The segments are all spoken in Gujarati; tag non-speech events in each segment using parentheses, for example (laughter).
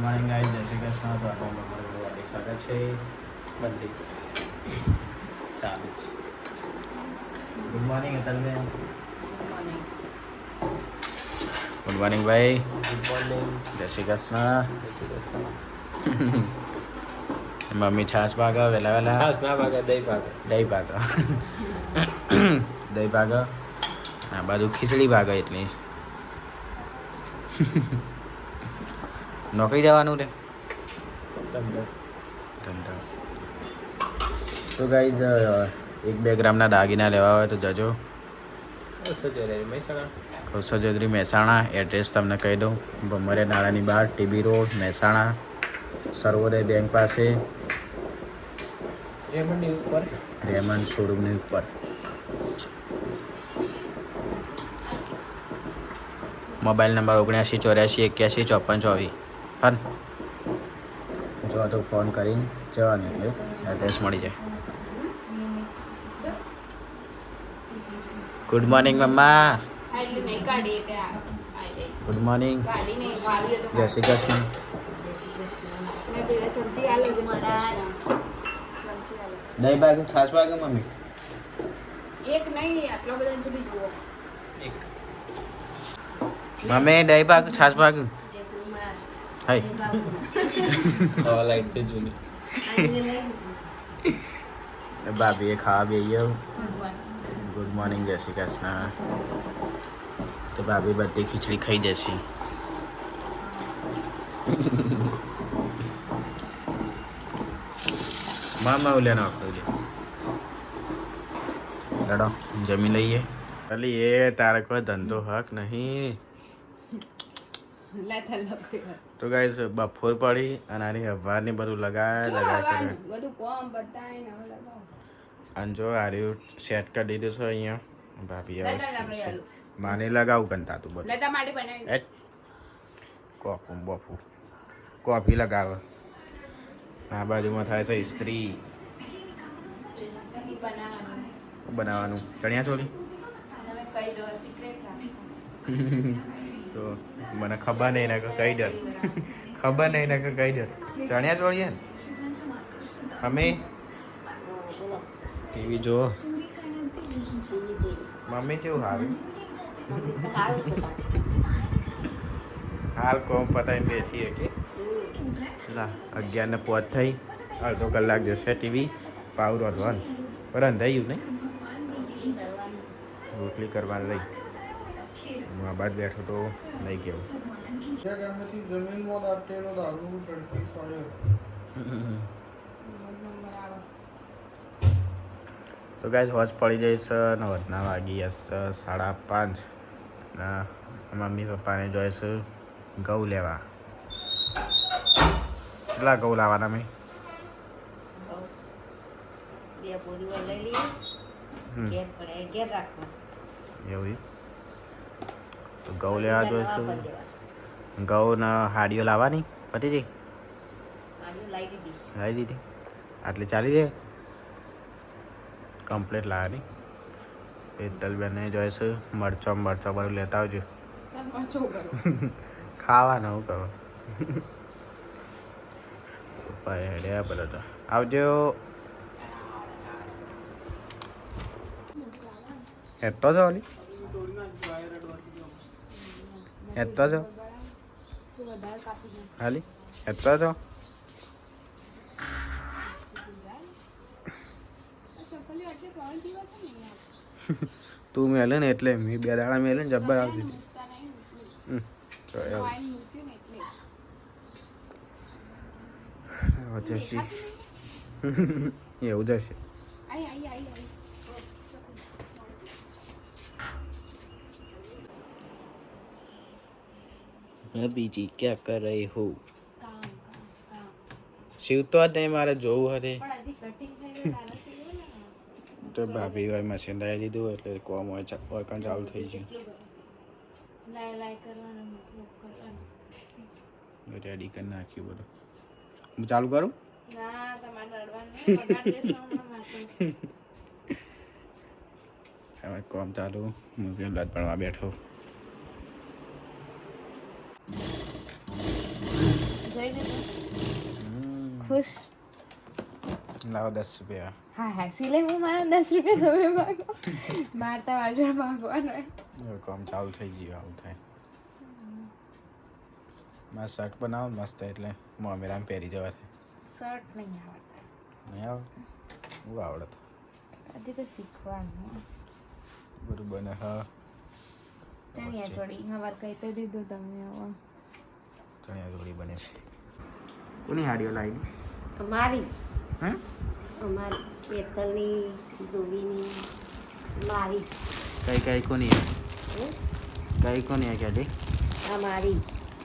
મોર્નિંગ ગાઈસ જય શ્રી કૃષ્ણ તો આપણે ઘરે હાર્દિક સ્વાગત છે. બધી ચાલુ છે ગુડ મોર્નિંગ અતલબેન ગુડ મોર્નિંગ ભાઈ. ગુડ જય શ્રી કૃષ્ણ. (laughs) મમ્મી છાશ ભાગો વહેલા વહેલા. છાસ ના ભાગે દહીં ભાગે. દહીં ભાગો. (coughs) દહીં ભાગો. આ બાજુ ખીચડી ભાગો એટલી. (laughs) નોકરી જવાનું રે? ધંધો. ધંધો. તો ગાઈઝ એક બે ગ્રામના દાગીના લેવા હોય તો જજો. બસ મહેસાણા. એડ્રેસ તમને કહી દઉં. ભમરે નાળાની બહાર TB road Mehsana. Sarvodaya bank પાસે. રેમંડની ઉપર. રેમન શોરૂમની ઉપર. મોબાઈલ નંબર ઓગણ્યાસી ચોર્યાસી એક્યાસી ચોપન ચોવીસ. હા જો તો ફોન કરીને જવાનું એટલે એડ્રેસ મળી જાય. ગુડ મોર્નિંગ મમ્મા. ગુડ મોર્નિંગ જય શ્રી કૃષ્ણ. દહીં ભાગ છાસ ભાગ મમ્મી? એક નહીં આટલો બધો જુઓ એક. મમ્મી દહીં ભાગ છાસ ભાગ. હાય હવા લાઈટ થઈ જૂની ભાભીએ ખાવા બેહીએ ગુડ મોર્નિંગ જય શ્રી કૃષ્ણ તો ભાભી બધી ખીચડી ખાઈ જશે મામા ઉલ્યા નાખો લડો જમી લઈએ ખાલી એ તારે કોઈ ધંધો હક નહીં. તો ગાઈસ બફોર પડી અને આની હવારની બધું લગાય લગાય કરે. બધું કોમ બતાય ને લગાવ. અને જો આર્યુ સેટ કરી દીધું છે અહીંયા. ભાભી આલું. માને લગાવું કંતા તું બધું. લેતા માડી બનાવી. કોફું બફું કોફી લગાવે. આ બાજુમાં થાય છે ઇસ્ત્રી. બનાવવાનું. ચણિયા ચોલી તમે કહી દો સિક્રેટ (laughs) તો મને ખબર નહીં એના કહી દે. ખબર નહીં એના કહી દે. ચણિયા ચોળી ને? અમે ટીવી જો મમ્મી કેવું હાલ? હાલ કોમ પતાવીને બેઠી કે? લા અગિયાર ને પોત થઈ. અડધો કલાક જશે ટીવી. પાવ રોધવાનું પર અંધાયું નહીં? રોટલી કરવાની રહી. હું આ બાજુ બેઠો તો નહીં ગયો. જમીનમાં દાટેલો દારૂ ચડકી પડ્યો તો ગાય હોજ પડી જઈશ ને વધના વાગી જશે સાડા પાંચ. ને મમ્મી પપ્પાને જોઈશ ઘઉં લેવા. કેટલા ઘઉં લાવવાના મેં બે પૂરીઓ લઈ લઈએ. ઘેર પડે ઘેર રાખવા એવું. તો ઘઉં લેવા જોઈશું. પણ ઘઉં હાડીઓ લાવવાની પતી જઈ લાવી દીધી. આટલે આટલી ચાલી જાય? કમ્પ્લીટ લાવવાની. હેતલબેને જોઈશું મરચો મરચો બધું લેતા આવજો. ખાવાનું મરચો કરો? (laughs) ખાવાના હું કરો? હેડ્યા બધા તો. આવજો. હેતો છો ઓલી હેતો છો ખાલી એટલા છો તું મેલે ને એટલે મેં બે દાડા મેલે ને જબ્બર આવતી હતી. તો (laughs) એવું જશી. એવું જી ક્યાં કર કરે હો શિવતો જ નહીં મારે જોવું હતી તો ભાભી હોય મશીન લાવી દીધું એટલે કોમ હોય વર્કન ચાલુ થઈ ગયું. રેડી કરી નાખ્યું બધું. હું ચાલુ કરું. (laughs) હવે કોમ ચાલુ. હું ભણવા બેઠો. જોઈ લીધું ખુશ? લાવો દસ રૂપિયા. હા હા. સિલાઈ હું મારા દસ રૂપિયા તમે માગો. મારતા વાજવા માગવાનો. કામ ચાલુ થઈ ગયું આવું થાય. મારા શર્ટ બનાવો મસ્ત એટલે. મમ્મીરામ પહેરી જવા થાય શર્ટ નહીં આવડતા. નહીં આવ હું આવડત હજી તો શીખવાનું. બરોબર બને હા. ત્યાં થોડી હવાર કહી તો દીધું તમે હવે ચણિયા ચોળી બને કોની હાડીઓ લાવી? અમારી. હે? અમારી. પેતલની ધોબીની મારી. કઈ કઈ કોની? હે? કઈ કોની આ ક્યાંથી આ મારી.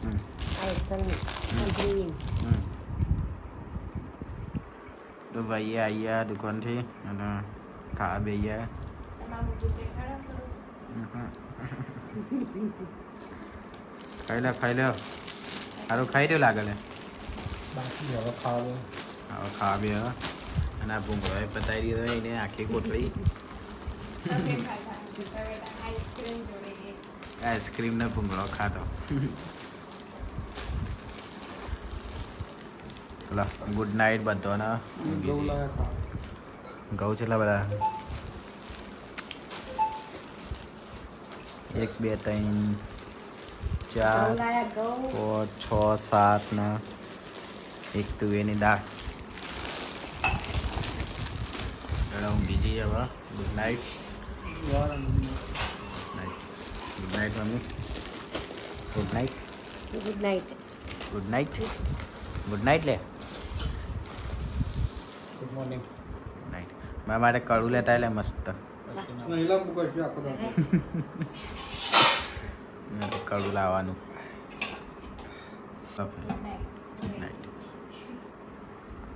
હમ. આ પેતલની હમ. તો ભાઈએ આવ્યા દુકાનથી અને ખા બે ખાઈ લે ખાઈ લે. સારું ખાઈ રહ્યો લાગે બાકી હવે ખાવું હવે ખાવા બે હવે. અને આ ભૂંગળો એ પતાવી દીધો એને આખી કોટલી ખાધા આઈસ્ક્રીમ ને ભૂંગળો ખાતો ચલો ગુડ નાઇટ બધાને. ઘઉં કેટલા બધા? એક બે ત્રણ. ચાર પાંચ છ સાત ને એક તુવેરની દાળ. ચલો ઊંઘી જઈએ હવે good night night good night mummy. Good night good night good night good night લે. ગુડ મોર્નિંગ નાઇટ મેં મારે કડું લેતા એટલે મસ્ત. (laughs) કડું લાવવાનું.